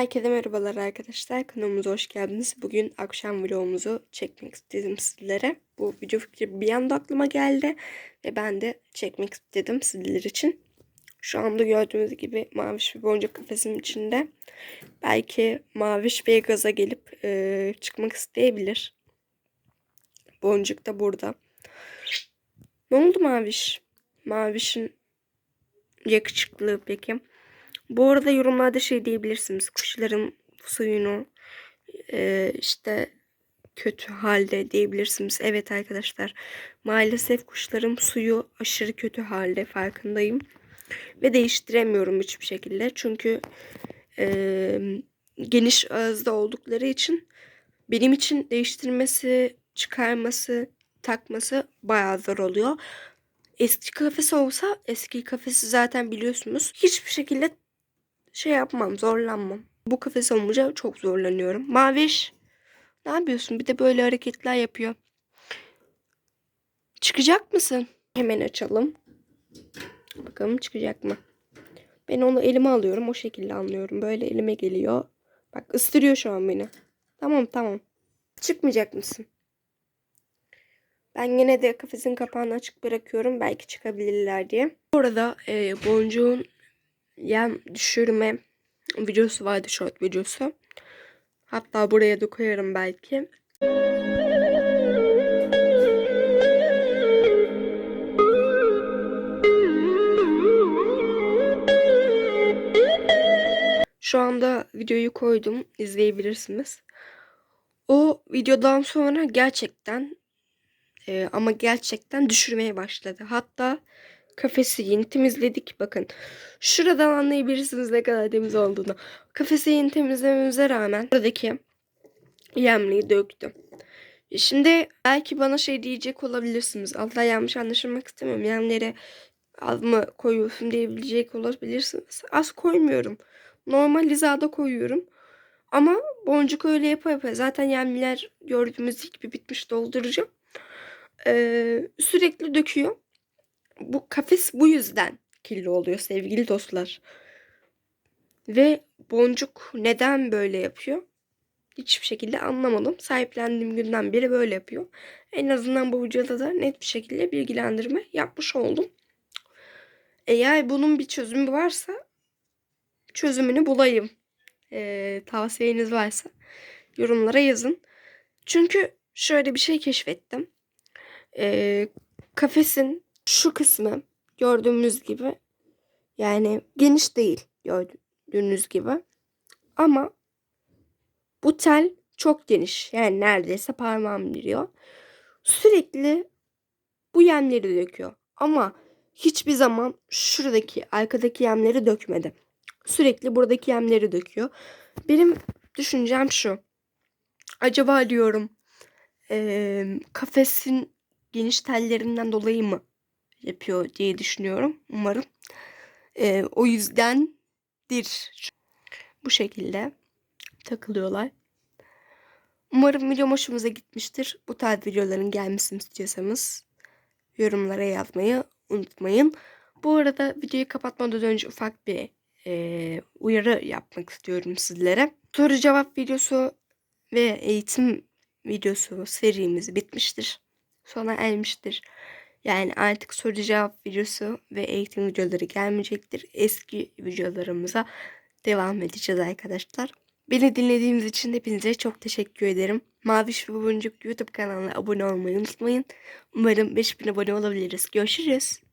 Herkese merhabalar arkadaşlar. Kanalımıza hoş geldiniz. Bugün akşam vlogumuzu çekmek istedim sizlere. Bu video fikri bir anda aklıma geldi. Ve ben de çekmek istedim sizler için. Şu anda gördüğünüz gibi Maviş bir boncuk kafesin içinde. Belki Maviş ve gaza gelip e, çıkmak isteyebilir. Boncuk da burada. Ne oldu Maviş? Maviş'in yakışıklığı peki. Bu arada yorumlarda şey diyebilirsiniz. Kuşların suyunu e, işte kötü halde diyebilirsiniz. Evet arkadaşlar maalesef kuşlarım suyu aşırı kötü halde farkındayım. Ve değiştiremiyorum hiçbir şekilde. Çünkü e, geniş ağızda oldukları için benim için değiştirmesi, çıkarması, takması bayağı zor oluyor. Eski kafesi olsa eski kafesi zaten biliyorsunuz. Hiçbir şekilde şey yapmam, zorlanmam. Bu kafes olunca çok zorlanıyorum. Maviş, ne yapıyorsun? Bir de böyle hareketler yapıyor. Çıkacak mısın? Hemen açalım. Bakalım çıkacak mı? Ben onu elime alıyorum. O şekilde anlıyorum. Böyle elime geliyor. Bak ıstırıyor şu an beni. Tamam tamam. Çıkmayacak mısın? Ben yine de kafesin kapağını açık bırakıyorum. Belki çıkabilirler diye. Bu arada e, boncuğun yem düşürme videosu vardı short videosu. Hatta buraya da koyarım belki. Şu anda videoyu koydum. izleyebilirsiniz. O videodan sonra gerçekten e, ama gerçekten düşürmeye başladı. Hatta kafesi yeni temizledik. Bakın şuradan anlayabilirsiniz ne kadar temiz olduğunu. Kafesi yeni temizlememize rağmen buradaki yemliği döktüm. Şimdi belki bana şey diyecek olabilirsiniz. Allah yanlış anlaşılmak istemiyorum. Yemlere az mı koyuyorsun diyebilecek olabilirsiniz. Az koymuyorum. Normal hizada koyuyorum. Ama boncuk öyle yapa yapa. Zaten yemliler gördüğümüz gibi bitmiş dolduracağım. Ee, sürekli döküyor. Bu kafes bu yüzden kirli oluyor sevgili dostlar. Ve boncuk neden böyle yapıyor? Hiçbir şekilde anlamadım. Sahiplendiğim günden beri böyle yapıyor. En azından bu videoda da net bir şekilde bilgilendirme yapmış oldum. Eğer bunun bir çözümü varsa çözümünü bulayım. Ee, tavsiyeniz varsa yorumlara yazın. Çünkü şöyle bir şey keşfettim. Ee, kafesin şu kısmı gördüğümüz gibi yani geniş değil gördüğünüz gibi. Ama bu tel çok geniş. Yani neredeyse parmağım giriyor. Sürekli bu yemleri döküyor. Ama hiçbir zaman şuradaki arkadaki yemleri dökmedi. Sürekli buradaki yemleri döküyor. Benim düşüncem şu. Acaba diyorum e, kafesin geniş tellerinden dolayı mı yapıyor diye düşünüyorum. Umarım. E, o yüzdendir. Bu şekilde takılıyorlar. Umarım video hoşumuza gitmiştir. Bu tarz videoların gelmesini istiyorsanız yorumlara yazmayı unutmayın. Bu arada videoyu kapatmadan önce ufak bir e, uyarı yapmak istiyorum sizlere. Soru cevap videosu ve eğitim videosu serimiz bitmiştir. Sona ermiştir. Yani artık soru cevap videosu ve eğitim videoları gelmeyecektir. Eski videolarımıza devam edeceğiz arkadaşlar. Beni dinlediğiniz için hepinize çok teşekkür ederim. Maviş ve Boncuk YouTube kanalına abone olmayı unutmayın. Umarım 5000 abone olabiliriz. Görüşürüz.